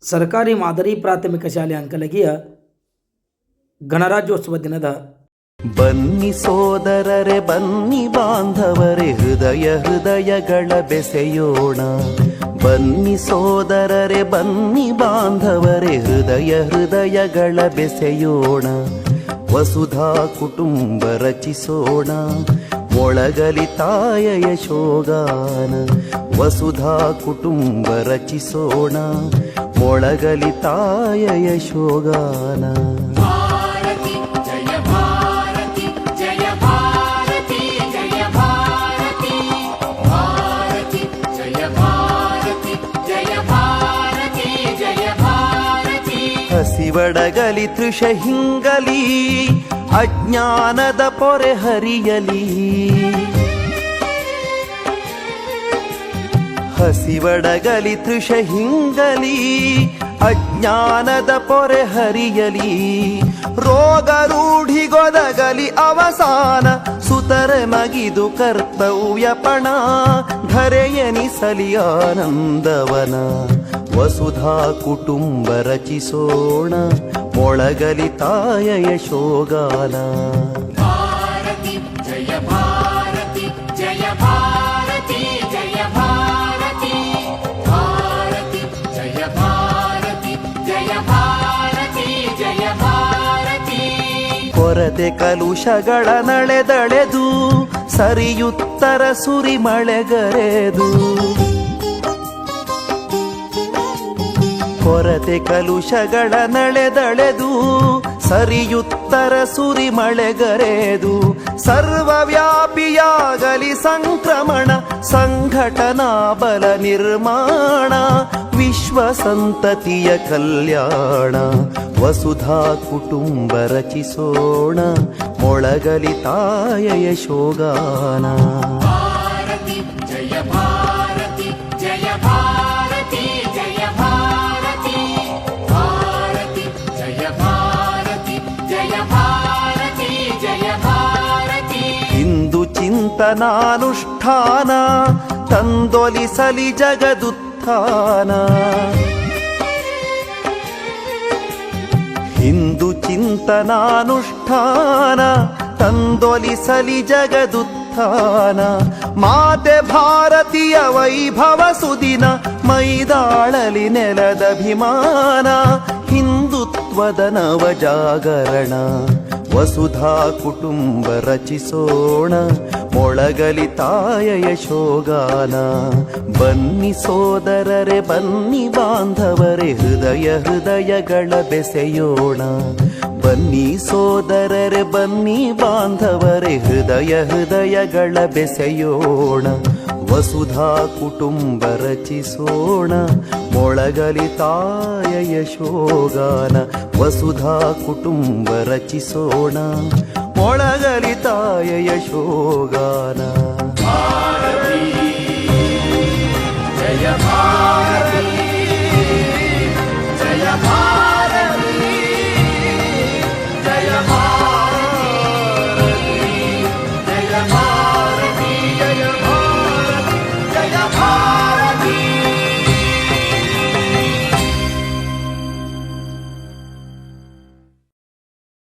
ಸರ್ಕಾರಿ ಮಾದರಿ ಪ್ರಾಥಮಿಕ ಶಾಲೆ ಅಂಕಲಗಿಯ ಗಣರಾಜ್ಯೋತ್ಸವ ದಿನದ ಬನ್ನಿ ಸೋದರರೆ, ಬನ್ನಿ ಬಾಂಧವರೇ, ಹೃದಯ ಹೃದಯಗಳ ಬೆಸೆಯೋಣ. ಬನ್ನಿ ಸೋದರರೆ, ಬನ್ನಿ ಬಾಂಧವರೇ, ಹೃದಯ ಹೃದಯಗಳ ಬೆಸೆಯೋಣ. ವಸುಧಾ ಕುಟುಂಬ ರಚಿಸೋಣ. ಒಳಗಲಿ ತಾಯ ಶೋಗಾನ ವಸುಧಾ ಕುಟುಂಬ ರಚಿಸೋಣ. ಮೊಳಗಲಿ ತಾಯ ಯಶೋಗಾನ ಹಸಿವಡಗಲಿ ತೃಷ ಹಿಂಗಲಿ ಅಜ್ಞಾನದ ಪೊರೆ ಹರಿಯಲಿ. ಹಸಿವಡಗಲಿ ತೃಷ ಹಿಂಗಲಿ, ಅಜ್ಞಾನದ ಪೊರೆ ಹರಿಯಲಿ. ರೋಗ ರೂಢಿಗೊದಗಲಿ ಅವಸಾನ, ಸುತರೆ ಮಗಿದು ಕರ್ತವ್ಯ ಪಣ ಧರೆಯನಿಸಲಿ ಆನಂದವನ. ವಸುಧಾ ಕುಟುಂಬ ರಚಿಸೋಣ, ಮೊಳಗಲಿ ತಾಯಯ ಶೋಗಾನ. ಭಾರತಿ, ಜಯ ಭಾರತಿ ಜಯ ಭಾರತಿ. ಕೊರತೆ ಕಲುಷಗಳ ನಳೆದಳೆದು ಸರಿಯುತ್ತರ ಸುರಿ ಮಳೆಗರೆದು ಕೊರತೆ ಕಲುಷಗಳ ನಳೆದಳೆದು ಸರಿಯುತ್ತರ ಸುರಿ ಮಳೆಗರೆದು ಸರ್ವವ್ಯಾಪಿಯಾಗಲಿ ಸಂಕ್ರಮಣ, ಸಂಘಟನಾ ಬಲ ನಿರ್ಮಾಣ ವಿಶ್ವ ಸಂತತಿಯ ಕಲ್ಯಾಣ ವಸುಧಾ ಕುಟುಂಬ ರಚಿಸೋಣ ಮೊಳಗಲಿ ತಾಯೆಯ ಶೋಗಾನ. ಹಿಂದು ಚಿಂತನಾನುಷ್ಠಾನ ತಂದೊಲಿಸಲಿ ಜಗದುತ್ತ ಜಗದುತ್ಥಾನ ಹಿಂದು ಚಿಂತನಾನುಷ್ಠಾನ ತಂದೊಲಿಸಲಿ ಜಗದುತ್ಥಾನ. ಮಾತೆ ಭಾರತೀಯ ವೈಭವ ಸುದಿನ ಮೈದಾಳಲಿ ನೆಲದಭಿಮಾನ ಹಿಂದುತ್ವದ ನವ ಜಾಗರಣ ವಸುಧಾ ಕುಟುಂಬ ರಚಿಸೋಣ. ಮೊಳಗಲಿ ತಾಯ ಯಶೋಗಾನ. ಬನ್ನಿ ಸೋದರರೆ, ಬನ್ನಿ ಬಾಂಧವರೆ, ಹೃದಯ ಹೃದಯಗಳ ಬೆಸೆಯೋಣ. ಬನ್ನಿ ಸೋದರರೆ, ಬನ್ನಿ ಬಾಂಧವರೆ, ಹೃದಯ ಹೃದಯಗಳ ಬೆಸೆಯೋಣ. ವಸುಧಾ ಕುಟುಂಬ ರಚಿಸೋಣ. ಮೊಳಗಲಿ ತಾಯ ಯಶೋಗಾನ ವಸುಧಾ ಕುಟುಂಬ ರಚಿಸೋಣ. ಮೊಳಗಲಿ ತಾಯ ಯಶೋಗಾನ.